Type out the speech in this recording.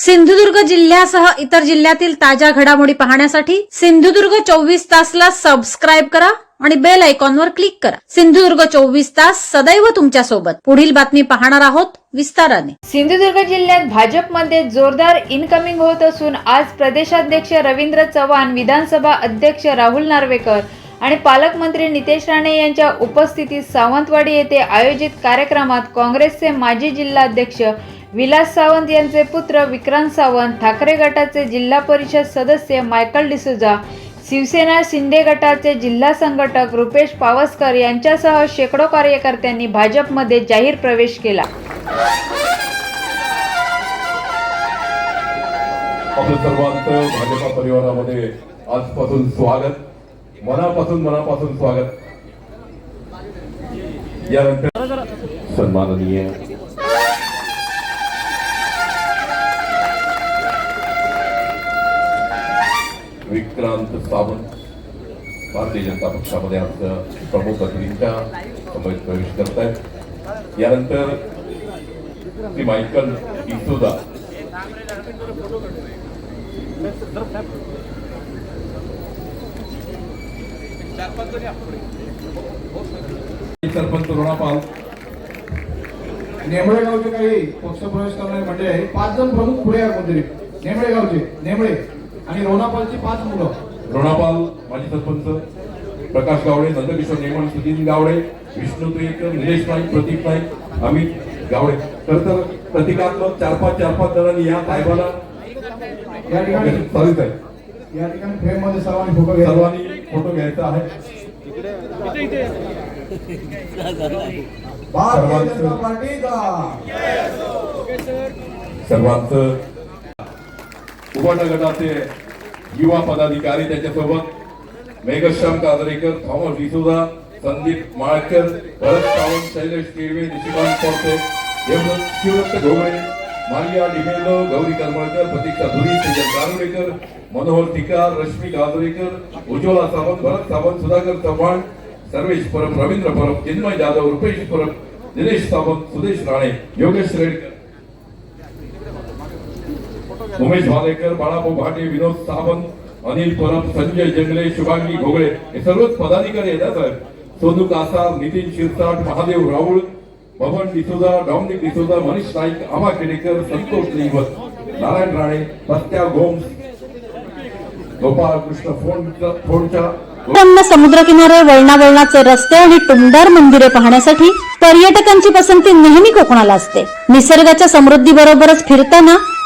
सिंधुदुर्ग जिल्ह्यासह इतर जिल्ह्यातील ताज्या घडामोडी पाहण्यासाठी सिंधुदुर्ग चोवीस तासला सबस्क्राईब करा आणि बेल आयकॉनवर क्लिक करा. सिंधुदुर्ग चोवीस तास सदैव तुमच्यासोबत. पुढील बातमी पाहणार आहोत विस्ताराने. सिंधुदुर्ग जिल्ह्यात भाजपमध्ये जोरदार इनकमिंग होत असून आज प्रदेशाध्यक्ष रवींद्र चव्हाण विधानसभा अध्यक्ष राहुल नार्वेकर आणि पालकमंत्री नितेश राणे यांच्या उपस्थितीत सावंतवाडी येथे आयोजित कार्यक्रमात काँग्रेसचे माजी जिल्हाध्यक्ष विलास सावंत यांचे पुत्र विक्रांत सावंत ठाकरे गटाचे जिल्हा परिषद सदस्य मायकल डिसुजा शिवसेना शिंदे गटाचे जिल्हा संघटक रुपेश पावसकर यांच्यासह शेकडो कार्यकर्त्यांनी भाजपमध्ये जाहीर प्रवेश केला. सर्वांचं भाजपा परिवारामध्ये आजपासून स्वागत. मनापासून मनापासून स्वागत. यानंतर सन्माननीय विक्रांत सावंत भारतीय जनता पक्षामध्ये आमचं प्रमुख अतिथींच्या समोर प्रवेश करत आहेत यानंतर श्री मायकल डिसोदा सरपंच रोणापाल नेमळे गावचे काही पक्ष प्रवेश करणारे मंडळी आहे म्हणजे पाच जण प्रमुख पुढे आहे कोणतरी. नेमळे गावचे नेमळे आणि रोणापालची पाच मुलं. रोणापाल माजी सरपंच प्रकाश गावडे नंदकिशोर नेमण सुधीर गावडे विष्णू तुयेकर निलेश नाईक प्रदीप नाईक अमित गावडे. तर तर प्रतिकात्मक चार पाच चार पाच जणांनी या साहेबाला या ठिकाणी आहे या ठिकाणी फ्रेममध्ये सर्वांनी फोटो सर्वांनी फोटो घ्यायचा आहे. सर्वांचं उभाटा गटाचे युवा पदाधिकारी त्याच्यासोबत मेघश्याम काजरेकर थॉमस डिसोदा संदीप माळकर भरत सावंत शैलेश केळवे निशिकांत पडते देवदत्त शिवदत्त घोगळे मारिया डिमेलो गौरी करमळकर प्रतीक्षा धुरी तेजल कारुडेकर मनोहर टिकार रश्मी काजरेकर उज्ज्वला सावंत भरत सावंत सुधाकर चव्हाण सर्वेश परब रवींद्र परब चिन्मय जाधव रुपेश परब दिनेश सावंत सुदेश राणे योगेश रेडकर. उमेश भालेकर बाळाभाऊ भाटे विनोद सावंत अनिल परब संजय जंगले शुभांगी घोगळे हे सर्वच पदाधिकारी येतात साहेब. सोनू कासार नितीन शिरसाट महादेव राऊळ भवन डिसोजा डॉमिनिक डिसोजा मनीष नाईक आमा केडेकर संतोष निवत नारायण राणे सत्या गोम गोपाळ कृष्ण फोनच्या फोनच्या त्यांना समुद्रकिनारे वळणावळणाचे रस्ते आणि टुमदार मंदिरे पाहण्यासाठी पर्यटकांची पसंती नेहमी कोकणाला असते. निसर्गाच्या समृद्धी बरोबरच फिरताना